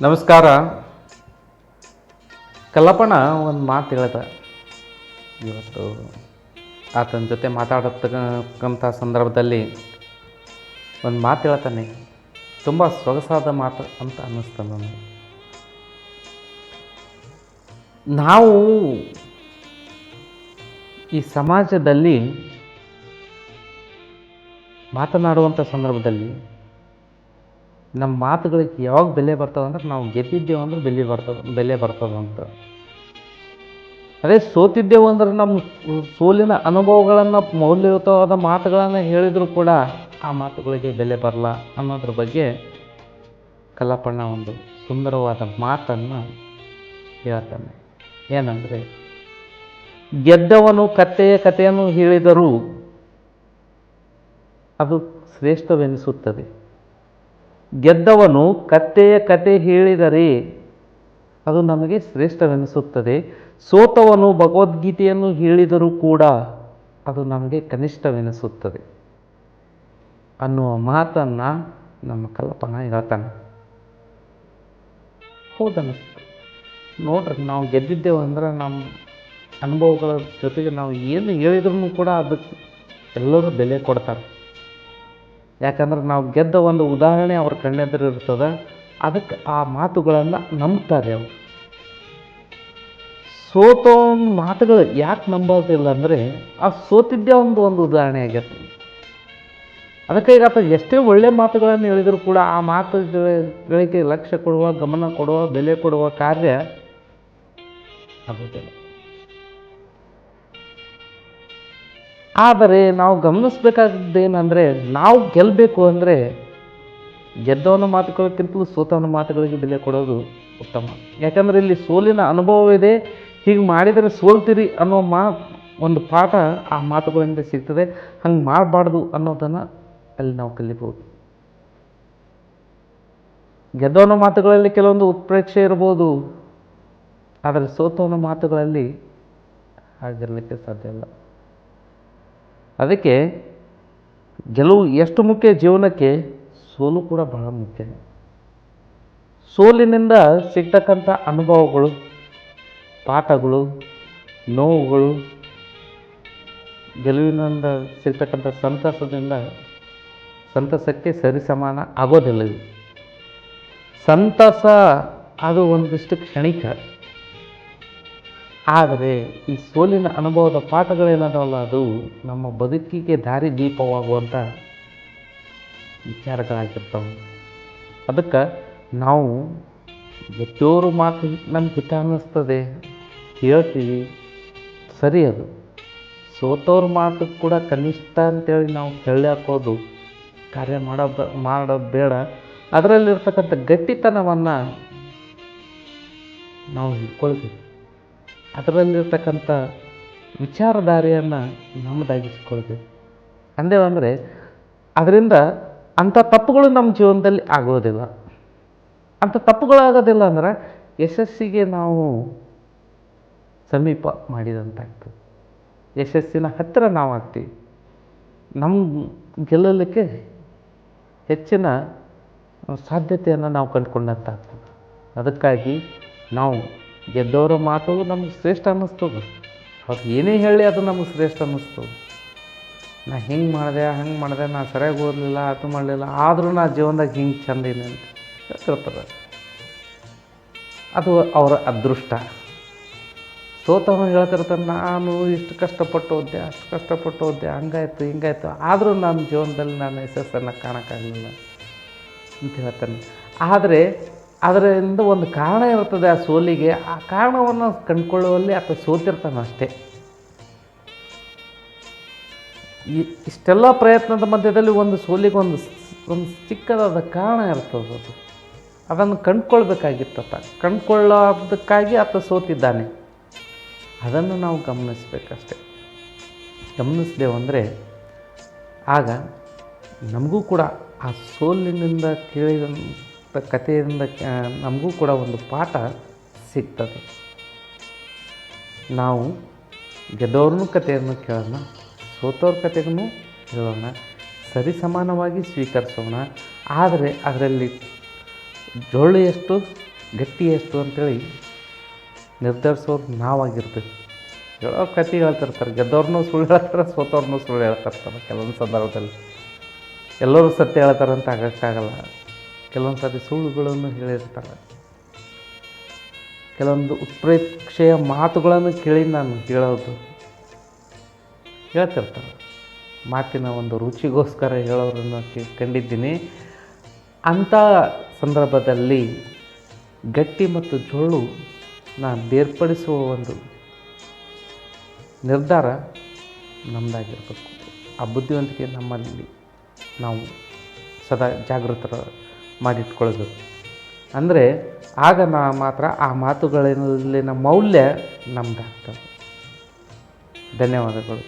ನಮಸ್ಕಾರ. ಕಲ್ಲಪ್ಪಣ್ಣ ಒಂದು ಮಾತು ಹೇಳ್ದ. ಇವತ್ತು ಆತನ ಜೊತೆ ಮಾತಾಡತಕ್ಕಂಥ ಸಂದರ್ಭದಲ್ಲಿ ಒಂದು ಮಾತು ಹೇಳ್ತಾನೆ. ತುಂಬ ಸೊಗಸಾದ ಮಾತು ಅಂತ ಅನ್ನಿಸ್ತು ನನಗೆ. ನಾವು ಈ ಸಮಾಜದಲ್ಲಿ ಮಾತನಾಡುವಂಥ ಸಂದರ್ಭದಲ್ಲಿ ನಮ್ಮ ಮಾತುಗಳಿಗೆ ಯಾವಾಗ ಬೆಲೆ ಬರ್ತದಂದ್ರೆ ನಾವು ಗೆದ್ದಿದ್ದೇವೆ ಅಂದ್ರೆ ಬೆಲೆ ಬರ್ತದೆ ಬೆಲೆ ಬರ್ತದಂತ ಅದೇ ಸೋತಿದ್ದೇವೆ ಅಂದ್ರೆ ನಮ್ಮ ಸೋಲಿನ ಅನುಭವಗಳನ್ನು, ಮೌಲ್ಯಯುತವಾದ ಮಾತುಗಳನ್ನು ಹೇಳಿದರೂ ಕೂಡ ಆ ಮಾತುಗಳಿಗೆ ಬೆಲೆ ಬರಲ್ಲ ಅನ್ನೋದ್ರ ಬಗ್ಗೆ ಕಲಾಪಣ್ಣ ಒಂದು ಸುಂದರವಾದ ಮಾತನ್ನು ಹೇಳ್ತಾನೆ. ಏನಂದರೆ, ಗೆದ್ದವನು ಕತ್ತೆಯ ಕಥೆಯನ್ನು ಹೇಳಿದರೂ ಅದು ಶ್ರೇಷ್ಠವೆನಿಸುತ್ತದೆ. ಗೆದ್ದವನು ಕತ್ತೆಯ ಕತೆ ಹೇಳಿದರೆ ಅದು ನಮಗೆ ಶ್ರೇಷ್ಠವೆನಿಸುತ್ತದೆ. ಸೋತವನು ಭಗವದ್ಗೀತೆಯನ್ನು ಹೇಳಿದರೂ ಕೂಡ ಅದು ನಮಗೆ ಕನಿಷ್ಠವೆನಿಸುತ್ತದೆ ಅನ್ನುವ ಮಾತನ್ನು ನಮ್ಮ ಕಲ್ಪನ ಹೇಳ್ತಾನೆ. ಹೋದನು. ನೋಡ್ರಿ, ನಾವು ಗೆದ್ದಿದ್ದೇವೆ ಅಂದ್ರೆ ನಮ್ಮ ಅನುಭವಗಳ ಜೊತೆಗೆ ನಾವು ಏನು ಹೇಳಿದ್ರು ಕೂಡ ಅದಕ್ಕೆ ಎಲ್ಲರೂ ಬೆಲೆ ಕೊಡ್ತಾರೆ. ಯಾಕಂದ್ರೆ ನಾವು ಗೆದ್ದ ಒಂದು ಉದಾಹರಣೆ ಅವ್ರ ಕಣ್ಣೆದುರು ಇರ್ತದೆ, ಅದಕ್ಕೆ ಆ ಮಾತುಗಳನ್ನು ನಂಬ್ತಾರೆ ಅವರು. ಸೋತೋ ಮಾತುಗಳು ಯಾಕೆ ನಂಬೋದಿಲ್ಲ ಅಂದರೆ ಆ ಸೋತಿದ್ದೇ ಒಂದು ಒಂದು ಉದಾಹರಣೆ ಆಗೈತೆ ಅದಕ್ಕೆ ಈಗ ಆತ ಎಷ್ಟೇ ಒಳ್ಳೆಯ ಮಾತುಗಳನ್ನು ಹೇಳಿದರೂ ಕೂಡ ಆ ಮಾತುಗಳಿಗೆ ಲಕ್ಷ್ಯ ಕೊಡುವ, ಗಮನ ಕೊಡುವ, ಬೆಲೆ ಕೊಡುವ ಕಾರ್ಯ ಆಗೋದಿಲ್ಲ ಆದರೆ ನಾವು ಗಮನಿಸ್ಬೇಕಾದ್ದೇನೆಂದರೆ ನಾವು ಗೆಲ್ಲಬೇಕು ಅಂದರೆ ಗೆದ್ದವನ ಮಾತುಗಳಕ್ಕಿಂತಲೂ ಸೋತವನ ಮಾತುಗಳಿಗೆ ಬೆಲೆ ಕೊಡೋದು ಉತ್ತಮ. ಯಾಕಂದರೆ ಇಲ್ಲಿ ಸೋಲಿನ ಅನುಭವವಿದೆ ಹೀಗೆ ಮಾಡಿದರೆ ಸೋಲ್ತೀರಿ ಅನ್ನೋ ಮಾ, ಒಂದು ಪಾಠ ಆ ಮಾತುಗಳಿಂದ ಸಿಗ್ತದೆ. ಹಂಗೆ ಮಾಡಬಾರ್ದು ಅನ್ನೋದನ್ನು ಅಲ್ಲಿ ನಾವು ಕಲಿಬೋದು. ಗೆದ್ದವನ ಮಾತುಗಳಲ್ಲಿ ಕೆಲವೊಂದು ಉತ್ಪ್ರೇಕ್ಷೆ ಇರ್ಬೋದು. ಆದರೆ ಸೋತವನ ಮಾತುಗಳಲ್ಲಿ ಹಾಗಿರಲಿಕ್ಕೆ ಸಾಧ್ಯ ಇಲ್ಲ. ಅದಕ್ಕೆ ಗೆಲುವು ಎಷ್ಟು ಮುಖ್ಯ ಜೀವನಕ್ಕೆ ಸೋಲು ಕೂಡ ಬಹಳ ಮುಖ್ಯ. ಸೋಲಿನಿಂದ ಸಿಗ್ತಕ್ಕಂಥ ಅನುಭವಗಳು, ಪಾಠಗಳು, ನೋವುಗಳು, ಗೆಲುವಿನಿಂದ ಸಿಗ್ತಕ್ಕಂಥ ಸಂತಸದಿಂದ ಸಂತಸಕ್ಕೆ ಸರಿಸಮಾನ ಆಗೋದಿಲ್ಲ ಸಂತಸ ಅದು ಒಂದಿಷ್ಟು ಕ್ಷಣಿಕ. ಆದರೆ ಈ ಸೋಲಿನ ಅನುಭವದ ಪಾಠಗಳೇನದಲ್ಲ, ಅದು ನಮ್ಮ ಬದುಕಿಗೆ ದಾರಿ ದೀಪವಾಗುವಂಥ ವಿಚಾರಗಳಾಗಿರ್ತವೆ. ಅದಕ್ಕೆ ನಾವು ಎಷ್ಟೋರು ಮಾತು ನಮ್ಗೆ ಹಿತ ಅನ್ನಿಸ್ತದೆ. ಹೇಳ್ತೀವಿ, ಸರಿ ಅದು. ಸೋತೋರ ಮಾತು ಕೂಡ ಕನಿಷ್ಠ ಅಂತೇಳಿ ನಾವು ಹೇಳಿ ಹಾಕೋದು ಕಾರ್ಯ ಮಾಡೋದು ಮಾಡೋದು ಬೇಡ ಅದರಲ್ಲಿರ್ತಕ್ಕಂಥ ಗಟ್ಟಿತನವನ್ನು ನಾವು ಹಿಡ್ಕೊಳ್ತೀವಿ ಅದರಲ್ಲಿರ್ತಕ್ಕಂಥ ವಿಚಾರಧಾರೆಯನ್ನು ನಮ್ಮದಾಗಿಸ್ಕೊಳ್ಬೇಕು ಅಂದೇವಂದರೆ ಅದರಿಂದ ಅಂಥ ತಪ್ಪುಗಳು ನಮ್ಮ ಜೀವನದಲ್ಲಿ ಆಗೋದಿಲ್ಲ. ಅಂಥ ತಪ್ಪುಗಳಾಗೋದಿಲ್ಲ ಅಂದ್ರೆ ಯಶಸ್ಸಿಗೆ ನಾವು ಸಮೀಪ ಮಾಡಿದಂತಾಗ್ತದೆ. ಯಶಸ್ಸಿನ ಹತ್ತಿರ ನಾವು ಆಗ್ತೀವಿ ನಮ್ಮ ಗೆಲ್ಲಲಿಕ್ಕೆ ಹೆಚ್ಚಿನ ಸಾಧ್ಯತೆಯನ್ನು ನಾವು ಕಂಡುಕೊಂಡಂತಾಗ್ತದೆ. ಅದಕ್ಕಾಗಿ ನಾವು ಗೆದ್ದವರ ಮಾತು ನಮ್ಗೆ ಶ್ರೇಷ್ಠ ಅನ್ನಿಸ್ತದೆ. ಅವ್ರು ಏನೇ ಹೇಳಿ ಅದು ನಮ್ಗೆ ಶ್ರೇಷ್ಠ ಅನ್ನಿಸ್ತದೆ. ನಾ ಹಿಂಗೆ ಮಾಡಿದೆ, ಹಂಗೆ ಮಾಡಿದೆ, ನಾ ಸರಿಯಾಗಿ ಓದಲಿಲ್ಲ ಅದು ಮಾಡಲಿಲ್ಲ, ಆದರೂ ನಾ ಜೀವನದಾಗ ಹಿಂಗೆ ಚಂದಿನಿ ಅಂತ ಹೇಳ್ತಿರ್ತಾರೆ ಅದು ಅವರ ಅದೃಷ್ಟ. ಸೋತವ ಹೇಳ್ತಿರ್ತಾನೆ, ನಾನು ಇಷ್ಟು ಕಷ್ಟಪಟ್ಟು ಓದ್ದೆ, ಅಷ್ಟು ಕಷ್ಟಪಟ್ಟು ಓದ್ದೆ, ಹಂಗಾಯ್ತು, ಹಿಂಗಾಯ್ತು, ಆದರೂ ನನ್ನ ಜೀವನದಲ್ಲಿ ನಾನು ಯಶಸ್ಸನ್ನು ಕಾಣೋಕ್ಕಾಗಲಿಲ್ಲ ಅಂತ ಹೇಳ್ತಾನೆ. ಆದರೆ ಅದರಿಂದ ಒಂದು ಕಾರಣ ಇರ್ತದೆ ಆ ಸೋಲಿಗೆ. ಆ ಕಾರಣವನ್ನು ಕಂಡುಕೊಳ್ಳುವಲ್ಲಿ ಆತ ಸೋತಿರ್ತಾನೆ ಅಷ್ಟೇ. ಈ ಇಷ್ಟೆಲ್ಲ ಪ್ರಯತ್ನದ ಮಧ್ಯದಲ್ಲಿ ಒಂದು ಸೋಲಿಗೆ ಒಂದು ಒಂದು ಚಿಕ್ಕದಾದ ಕಾರಣ ಇರ್ತದೆ ಅದು. ಅದನ್ನು ಕಂಡುಕೊಳ್ಬೇಕಾಗಿತ್ತಪ್ಪ ಕಂಡುಕೊಳ್ಳೋದಕ್ಕಾಗಿ ಆತ ಸೋತಿದ್ದಾನೆ. ಅದನ್ನು ನಾವು ಗಮನಿಸ್ಬೇಕಷ್ಟೆ. ಅಂದರೆ, ಆಗ ನಮಗೂ ಕೂಡ ಆ ಸೋಲಿನಿಂದ ಕೇಳಿದಂಥ ಕಥೆಯಿಂದ ನಮಗೂ ಕೂಡ ಒಂದು ಪಾಠ ಸಿಗ್ತದೆ. ನಾವು ಗೆದ್ದವ್ರನ್ನೂ ಕಥೆಯನ್ನು ಕೇಳೋಣ, ಸೋತವ್ರ ಕಥೆಗೂ ಹೇಳೋಣ ಸರಿಸಮಾನವಾಗಿ ಸ್ವೀಕರಿಸೋಣ, ಆದರೆ ಅದರಲ್ಲಿ ಎಷ್ಟು, ಗಟ್ಟಿ ಎಷ್ಟು ಅಂತೇಳಿ ನಿರ್ಧರಿಸೋರು ನಾವಾಗಿರ್ಬೇಕು. ಹೇಳೋ ಕತೆ ಹೇಳ್ತಿರ್ತಾರೆ, ಗೆದ್ದವ್ರನ್ನೂ ಸುಳ್ಳು ಹೇಳ್ತಾರೆ, ಸೋತವ್ರನ್ನೂ ಸುಳ್ಳು ಹೇಳ್ತಿರ್ತಾರೆ ಕೆಲವೊಂದು ಸಂದರ್ಭದಲ್ಲಿ. ಎಲ್ಲರೂ ಸತ್ಯ ಹೇಳ್ತಾರೆ ಅಂತ ಆಗೋಕ್ಕಾಗಲ್ಲ. ಕೆಲವೊಂದು ಸರ್ತಿ ಸುಳ್ಳುಗಳನ್ನು ಹೇಳಿರ್ತಾರೆ ಕೆಲವೊಂದು ಉತ್ಪ್ರೇಕ್ಷೆಯ ಮಾತುಗಳನ್ನು ಕೇಳಿ ನಾನು ಹೇಳೋದು ಹೇಳ್ತಿರ್ತಾರೆ ಮಾತಿನ ಒಂದು ರುಚಿಗೋಸ್ಕರ ಹೇಳೋರನ್ನು ಕಂಡಿದ್ದೀನಿ. ಅಂಥ ಸಂದರ್ಭದಲ್ಲಿ ಗಟ್ಟಿ ಮತ್ತು ಜೋಳು ನಾನು ಬೇರ್ಪಡಿಸುವ ಒಂದು ನಿರ್ಧಾರ ನಮ್ಮದಾಗಿರ್ಬೇಕು ಆ ಬುದ್ಧಿವಂತಿಕೆ ನಮ್ಮಲ್ಲಿ ನಾವು ಸದಾ ಜಾಗೃತರ ಮಾಡಿಟ್ಕೊಳ್ಬೇಕು. ಅಂದರೆ ಆಗ ನಾ ಮಾತ್ರ ಆ ಮಾತುಗಳಲ್ಲಿನ ಮೌಲ್ಯ ನಮ್ದಾಗ್ತದೆ ಧನ್ಯವಾದಗಳು.